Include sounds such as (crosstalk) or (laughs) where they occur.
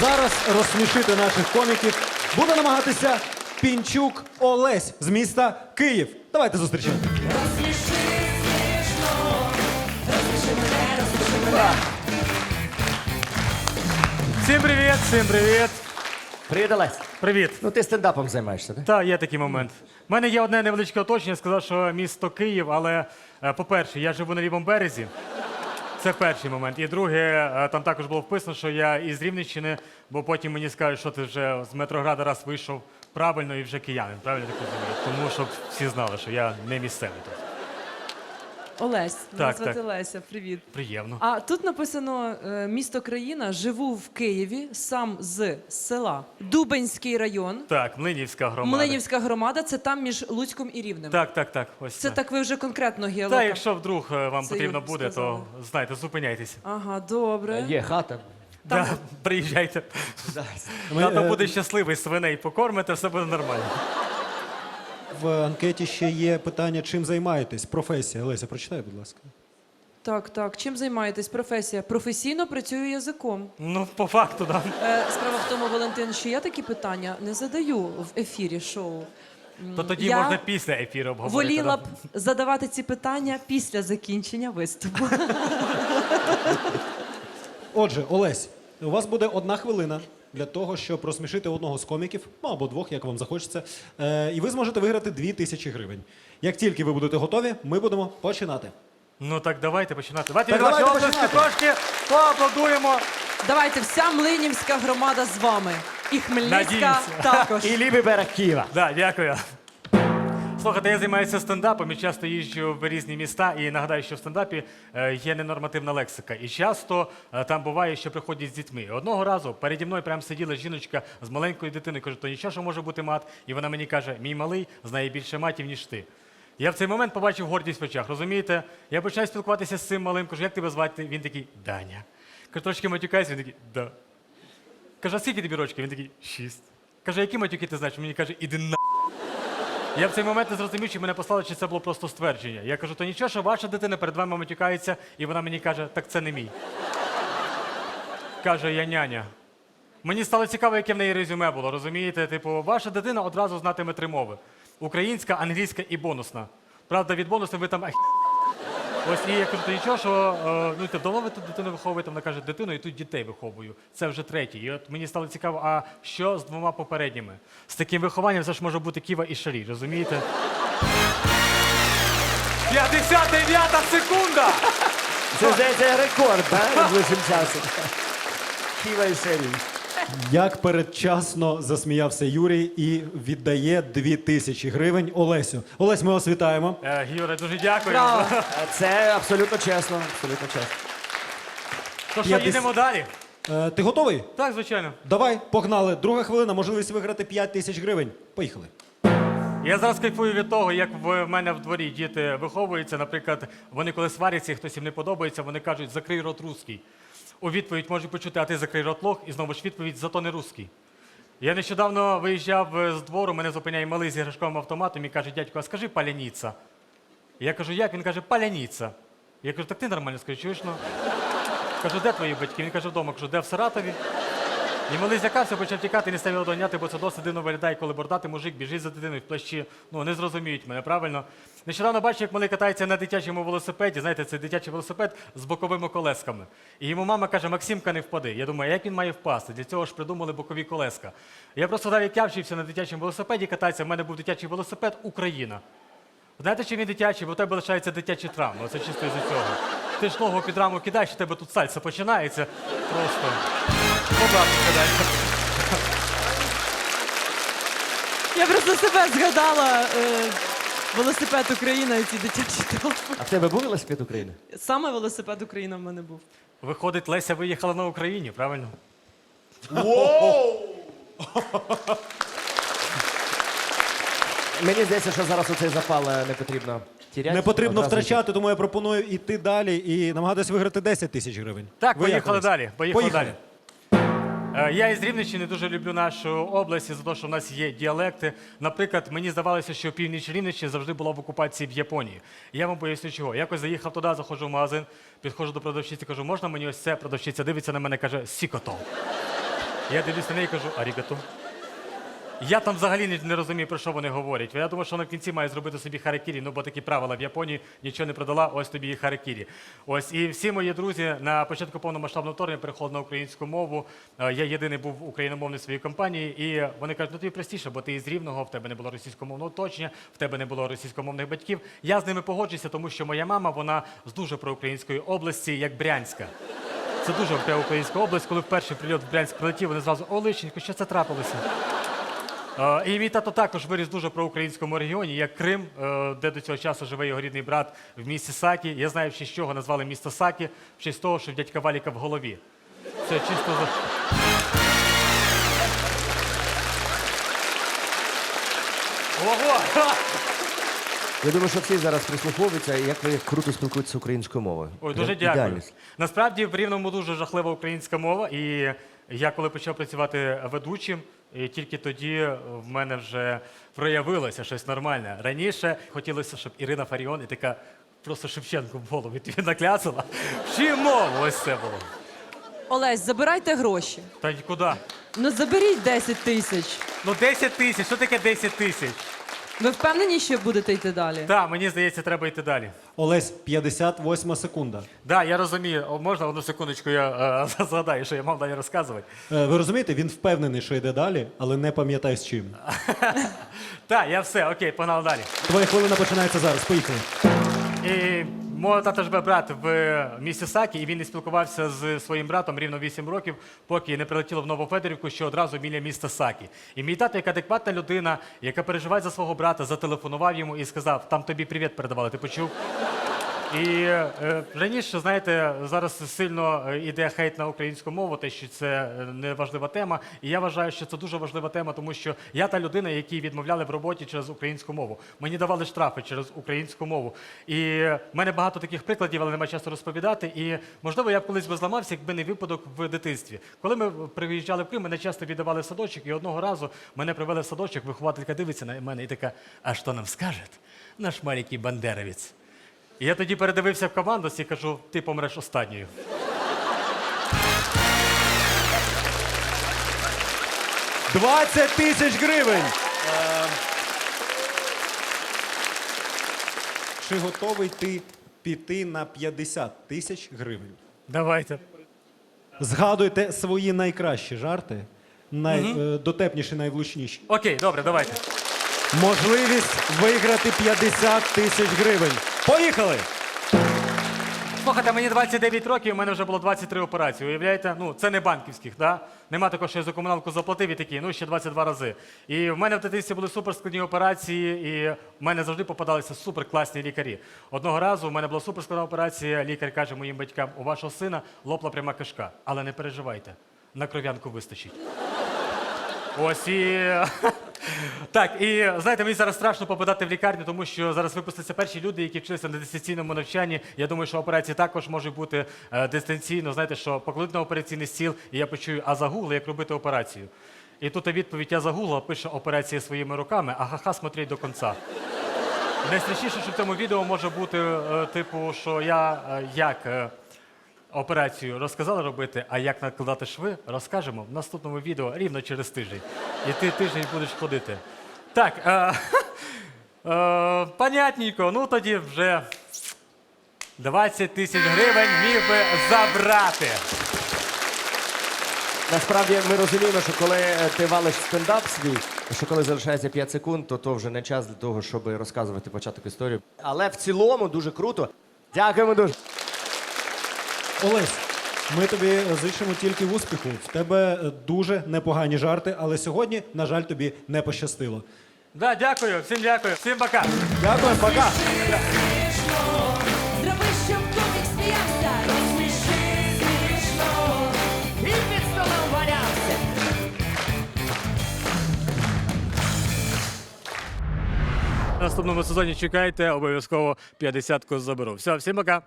Зараз розсмішити наших коміків буде намагатися Пінчук Олесь з міста Київ. Давайте зустрічати. Всім привіт, всім привіт. Привіт, Олесь. Привіт. Ну ти стендапом займаєшся, так? Так, є такий момент. У мене є одне невеличке уточнення, сказав, що місто Київ, але, е, по-перше, я живу на лівому березі. Це перший момент. І друге, е, там також було вписано, що я із Рівненщини, бо потім мені скажуть, що ти вже з Метрограда раз вийшов правильно і вже киянин. Правильно так розумію? Тому щоб всі знали, що я не місцевий тут. Олесь, мене Так, звати так. Леся, привіт. Приємно. А тут написано е, місто країна, живу в Києві, сам з села Дубенський район. Так, Млинівська громада. Млинівська громада, це там між Луцьком і Рівнем. Так, так, так. Ось Це так ви вже конкретно геолог. Так, якщо вдруг е, вам Це потрібно Юль буде, то сказала. знаєте, зупиняйтеся. Ага, добре. Є хата. Да, приїжджайте. Тато буде щасливий, свиней покормите, все буде нормально. В анкеті ще є питання, чим займаєтесь. Професія. Леся, прочитай, будь ласка. Так, так. Чим займаєтесь? Професія? Професійно працюю язиком. Ну, по факту, да. Е, справа в тому, Валентин, що я такі питання не задаю в ефірі шоу. То тоді Я можна після ефіру обговорити. Воліла да. б задавати ці питання після закінчення виступу. Отже, Олесь, у вас буде одна хвилина для того, щоб розсмішити одного з коміків, ну або двох, як вам захочеться. Е, і ви зможете виграти дві тисячі гривень. Як тільки ви будете готові, ми будемо починати. Ну так давайте починати. Давайте Так, від давайте починати. трошки поаплодуємо. Давайте, вся Млинівська громада з вами. І Хмельницька Надіємося. також. І лівий берег Києва. Да, дякую. Слухайте, я займаюся стендапом і часто їжджу в різні міста. І нагадаю, що в стендапі е, є ненормативна лексика. І часто е, там буває, що приходять з дітьми. Одного разу переді мною прям сиділа жіночка з маленькою дитиною. Кажу, то нічого, що може бути мат. І вона мені каже: мій малий знає більше матів, ніж ти. Я в цей момент побачив гордість в очах, розумієте? Я починаю спілкуватися з цим малим, кажу, як тебе звати? Він такий Даня. Кажу, трошки матюкається, він такий, да. Каже, а скільки тобі рочків? Він такий, шість. Каже, які матюки ти знаєш? Мені каже, іди на. Я в цей момент не зрозумів, чи мене послали, чи це було просто ствердження. Я кажу, то нічого, що ваша дитина перед вами матюкається, і вона мені каже, так це не мій. Каже, я няня. Мені стало цікаво, яке в неї резюме було, розумієте? Типу, ваша дитина одразу знатиме три мови: українська, англійська і бонусна. Правда, від бонусу ви там. Ось і я кажу, то нічого, що е, ну ти давно ви тут дитину виховуєте, вона каже, дитину і тут дітей виховую. Це вже третій. І от мені стало цікаво, а що з двома попередніми? З таким вихованням це ж може бути Ківа і Шарі, розумієте? 59 секунда! Це здається рекорд, так? Часом. Києва і серії. Як передчасно засміявся Юрій і віддає дві тисячі гривень Олесю. Олесь, ми вас вітаємо. Е, Юра, дуже дякую. Браво. Це абсолютно чесно. Абсолютно чесно. То що, П'ятдесят- їдемо далі? Е, ти готовий? Так, звичайно. Давай, погнали. Друга хвилина, можливість виграти 5 тисяч гривень. Поїхали. Я зараз кайфую від того, як в мене в дворі діти виховуються. Наприклад, вони коли сваряться, і хтось їм не подобається, вони кажуть, закрий рот русський. У відповідь можуть почути, а ти закрий рот лох, і знову ж відповідь, зато не русський. Я нещодавно виїжджав з двору, мене зупиняє малий з іграшковим автоматом і каже, дядько, а скажи паляніця. Я кажу, як? Він каже, паляніця. Я кажу, так ти нормально скажи, чуєш? Ну? Кажу, де твої батьки? Він каже, вдома. Кажу, де в Саратові? І малий злякався, почав тікати, не став доганяти, бо це досить дивно виглядає, коли бордатий мужик біжить за дитиною в плащі. Ну, не зрозуміють мене, правильно? Нещодавно бачив, як малий катається на дитячому велосипеді. Знаєте, це дитячий велосипед з боковими колесками. І йому мама каже, Максимка, не впади. Я думаю, як він має впасти? Для цього ж придумали бокові колеска. Я просто дав, як я вчився на дитячому велосипеді кататися. В мене був дитячий велосипед Україна. Знаєте, чи він дитячий, бо у тебе лишаються дитячі травми. Оце чисто із цього. Ти ж ногу під раму кидаєш, у тебе тут сальса починається. Просто. Побачу кидай. Я просто себе згадала. Е, велосипед Україна і ці дитячі травми. А в тебе був велосипед України? Саме велосипед Україна в мене був. Виходить, Леся виїхала на Україні, правильно? Мені здається, що зараз оцей запал е, не потрібно тіряти. Не потрібно Одразу втрачати, тому я пропоную йти далі і намагатись виграти 10 тисяч гривень. Так, поїхали далі. Поїхали, Поїхали. далі. Е, Я із Рівненщини дуже люблю нашу область за те, що в нас є діалекти. Наприклад, мені здавалося, що північ Рівненщини завжди була в окупації в Японії. Я вам поясню чого. Якось заїхав туди, заходжу в магазин, підходжу до продавщиці, кажу, можна мені ось це? Продавщиця дивиться на мене, каже, сікото. Я дивлюся на неї і кажу, арігато. Я там взагалі не, розумію, про що вони говорять. Я думаю, що в кінці має зробити собі харакірі, ну бо такі правила в Японії нічого не продала, ось тобі і харакірі. Ось і всі мої друзі на початку повномасштабного вторгнення переходили на українську мову. Е, Я єдиний був україномовний в своїй компанії, і вони кажуть, ну тобі простіше, бо ти із рівного, в тебе не було російськомовного оточення, в тебе не було російськомовних батьків. Я з ними погоджуюся, тому що моя мама вона з дуже проукраїнської області, як Брянська. Це дуже українська область. Коли вперше прильот в Брянськ прилетів, вони зразу О, Личенко, що це трапилося? Е, І мій тато також виріс дуже проукраїнському регіоні, як Крим, е, де до цього часу живе його рідний брат в місті Сакі. Я знаю, в честь чого назвали місто Сакі, в честь того, що в дядька Валіка в голові. Це чисто за. Ого! Я думаю, що всі зараз прислуховуються, як ви круто спілкуєтеся українською мовою. Ой, дуже Прям дякую. ідеально. Насправді в Рівному дуже жахлива українська мова, і я коли почав працювати ведучим, і тільки тоді в мене вже проявилося щось нормальне. Раніше хотілося, щоб Ірина Фаріон і така просто Шевченко в голову тобі накляцала. Вчи ось це було. Олесь, забирайте гроші. Та й куди? Ну заберіть 10 тисяч. Ну 10 тисяч, що таке 10 тисяч? Ви впевнені, що будете йти далі? Так, мені здається, треба йти далі. Олесь, 58 секунда. Да, я розумію. О, Можна одну секундочку, я е, (laughs) згадаю, що я мав далі розказувати. Е, Ви розумієте, він впевнений, що йде далі, але не пам'ятає з чим. (laughs) Так, я все, окей, погнав далі. Твоя хвилина починається зараз. Поїхали. І мого тата живе брат в місті Сакі, і він не спілкувався з своїм братом рівно 8 років, поки не прилетіло в Новофедорівку, що одразу біля міста Сакі. І мій тато, як адекватна людина, яка переживає за свого брата, зателефонував йому і сказав: там тобі привіт передавали, ти почув? І е, раніше, знаєте, зараз сильно е, іде хейт на українську мову, те, що це е, не важлива тема. І я вважаю, що це дуже важлива тема, тому що я та людина, якій відмовляли в роботі через українську мову. Мені давали штрафи через українську мову. І в мене багато таких прикладів, але немає часу розповідати. І можливо, я б колись би зламався, якби не випадок в дитинстві. Коли ми приїжджали в Крим, мене часто віддавали в садочок, і одного разу мене привели в садочок, вихователька дивиться на мене і така: а що нам скаже наш маленький бандеровець? І я тоді передивився в команду і кажу, ти помреш останньою. – 20 тисяч гривень. Е, Чи готовий ти піти на 50 тисяч гривень? Давайте. Згадуйте свої найкращі жарти, найдотепніші, найвлучніші. Окей, добре, давайте. Можливість виграти 50 тисяч гривень. Поїхали! Слухайте, мені 29 років, у мене вже було 23 операції. Уявляєте? Ну, це не банківських, да? Нема такого, що я за комуналку заплатив і такі, ну ще 22 рази. І в мене в дитинстві були суперскладні операції, і в мене завжди попадалися суперкласні лікарі. Одного разу у мене була суперскладна операція, лікар каже моїм батькам, у вашого сина лопла пряма кишка. Але не переживайте, на кров'янку вистачить. Ось і так, і знаєте, мені зараз страшно попадати в лікарню, тому що зараз випустяться перші люди, які вчилися на дистанційному навчанні. Я думаю, що операції також можуть бути е, дистанційно. Знаєте, що покладуть на операційний стіл, і я почую, а загугли, як робити операцію. І тут відповідь я загугла, пише операція своїми руками, а ха-ха, смотреть до кінця. Найстрашніше, що в цьому відео може бути, е, типу, що я е, як. е, Операцію розказали робити, а як накладати шви, розкажемо в наступному відео рівно через тиждень. І ти тиждень будеш ходити. Так, е, (laughs) е, понятненько, ну тоді вже 20 тисяч гривень міг би забрати. Насправді ми розуміємо, що коли е, ти валиш стендап свій, що коли залишається 5 секунд, то то вже не час для того, щоб розказувати початок історії. Але в цілому дуже круто. Дякуємо дуже. Олесь, ми тобі зичимо тільки успіху. В тебе е, дуже непогані жарти, але сьогодні, на жаль, тобі не пощастило. Да, дякую, всім дякую, всім пока. Дякую, пока! Зроби, щоб комік сміявся, розсміши смішно, і під столом валявся. В наступному сезоні чекайте, обов'язково 50-ку заберу. Все, всім пока.